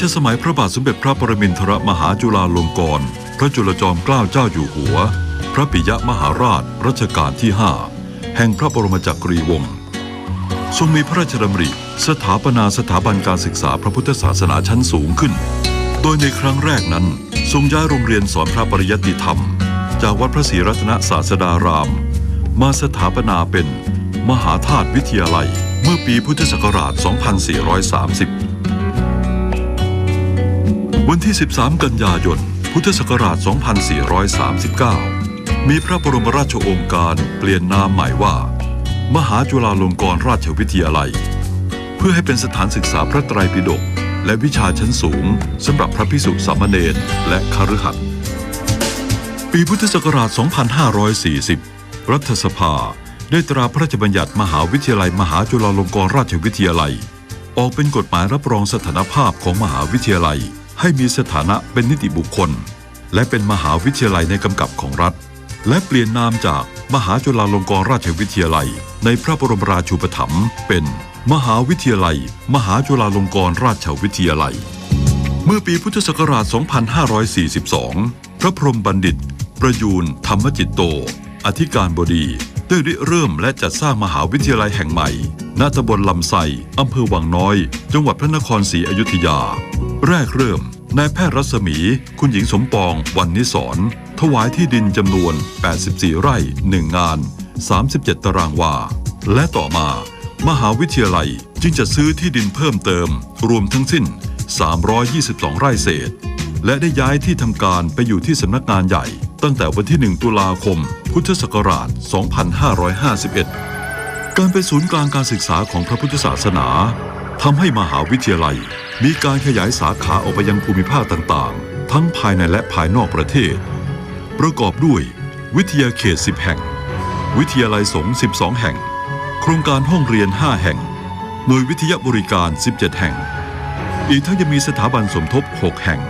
ชสมัยพระบาทสมเด็จพระปรมินทรมหาจุฬาลงกรณ์พระจุลจอมเกล้าเจ้าอยู่หัว พระปิยมหาราชรัชกาลที่ 5 แห่งพระบรมจักรีวงศ์ทรงมีพระราชดำริ สถาปนาสถาบันการศึกษาพระพุทธศาสนาชั้นสูงขึ้น โดยในครั้งแรกนั้น ทรงย้ายโรงเรียนสอนพระปริยัติธรรม จากวัดพระศรีรัตนศาสดาราม มาสถาปนาเป็น มหาธาตุวิทยาลัย เมื่อปีพุทธศักราช 2430 วันที่ 13 กันยายน พุทธศักราช 2439 มีพระบรมราชโองการเปลี่ยนนามใหม่ว่า มหาจุฬาลงกรณราชวิทยาลัย เพื่อให้เป็นสถานศึกษาพระไตรปิฎกและวิชาชั้นสูงสำหรับพระพิสุสามเณรและคฤหัสถ์ปีพุทธศักราช 2540 รัฐสภาได้ตราพระราชบัญญัติมหาวิทยาลัย มหาจุฬาลงกรณราชวิทยาลัย ออกเป็นกฎหมายรับรองสถานภาพของมหาวิทยาลัย ให้มีสถานะเป็นนิติบุคคล และเป็นมหาวิทยาลัยในกำกับของรัฐ และเปลี่ยนนามจากมหาจุฬาลงกรณราชวิทยาลัย ในพระบรมราชูปถัมภ์เป็น มหาวิทยาลัย มหาจุฬาลงกรณราชวิทยาลัย เมื่อปีพุทธศักราช 2542 พระพรหมบัณฑิต ประยูนธรรมจิตโต อธิการบดีได้ริเริ่มและจัดสร้างมหาวิทยาลัยแห่งใหม่ณตำบลลำไทรอำเภอวังน้อย จังหวัดพระนครศรีอยุธยา แรกเริ่มนายแพทย์รัศมี คุณหญิงสมปองวันนิสรถวายที่ดินจำนวน 84 ไร่ 1 งาน 37 ตารางวา และต่อมา มหาวิทยาลัยจึงจะซื้อที่ดินเพิ่มเติม รวมทั้งสิ้น 322 ไร่เศษ และได้ย้ายที่ทำการไปอยู่ที่สำนักงานใหญ่ ตั้งแต่วันที่ 1 ตุลาคม พุทธศักราช 2551 การเป็นศูนย์กลางการศึกษาของพระพุทธศาสนา ทำให้มหาวิทยาลัย มีการขยายสาขาออกไปยังภูมิภาคต่างๆ ทั้งภายในและภายนอกประเทศ ประกอบด้วยวิทยาเขต 10 แห่ง วิทยาลัยสงฆ์12 แห่ง โครงการห้องเรียน 5 แห่ง หน่วยวิทยาบริการ 17 แห่ง อีกทั้งยังมีสถาบันสมทบ 6 แห่ง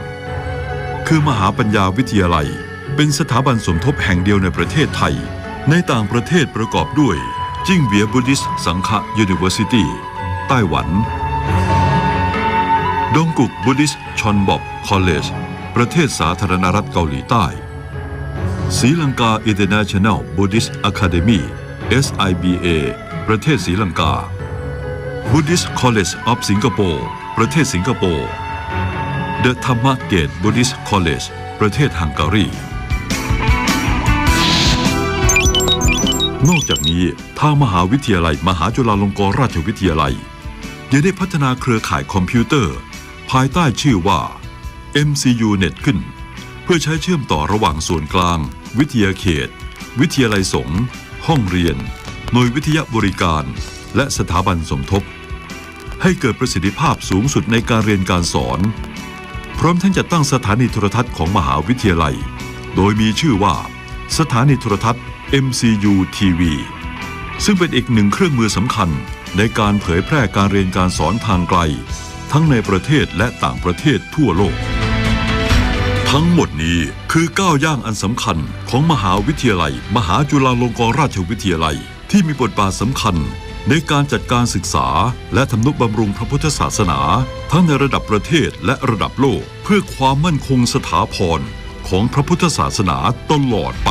คือมหาปัญญาวิทยาลัย เป็นสถาบันสมทบแห่งเดียวในประเทศไทย ในต่างประเทศประกอบด้วย จิ้งเวียบุดิสสังฆยูนิเวอร์ซิตี้ไต้หวัน ดงกุกบุดิสชอนบอบคอลเลจประเทศสาธารณรัฐเกาหลีใต้ศรีลังกา International Buddhist Academy SIBA ประเทศศรีลังกา Buddhist College of Singapore ประเทศสิงคโปร์ The Dhamma Gate Buddhist College ประเทศฮังการี นอกจากนี้ทางมหาวิทยาลัยมหาจุฬาลงกรณราชวิทยาลัยยังได้พัฒนาเครือข่ายคอมพิวเตอร์ ภายใต้ชื่อว่า MCU Net ขึ้น เพื่อใช้เชื่อมต่อระหว่างส่วนกลาง วิทยาเขต วิทยาลัยสงฆ์ห้องเรียน หน่วยวิทยาบริการ และสถาบันสมทบ ให้เกิดประสิทธิภาพสูงสุดในการเรียนการสอน พร้อมทั้งจัดตั้งสถานีโทรทัศน์ของมหาวิทยาลัย โดยมีชื่อว่า สถานีโทรทัศน์ MCU TV ซึ่งเป็นอีกหนึ่งเครื่องมือสำคัญในการเผยแพร่การเรียนการสอนทางไกล ทั้งในประเทศและต่างประเทศทั่วโลก ทั้งหมดนี้คือก้าวย่างอันสำคัญของมหาวิทยาลัย มหาจุฬาลงกรณราชวิทยาลัย ที่มีบทบาทสำคัญในการจัดการศึกษาและทำนุบำรุงพระพุทธศาสนา ทั้งในระดับประเทศและระดับโลก เพื่อความมั่นคงสถาพรของพระพุทธศาสนาตลอดไป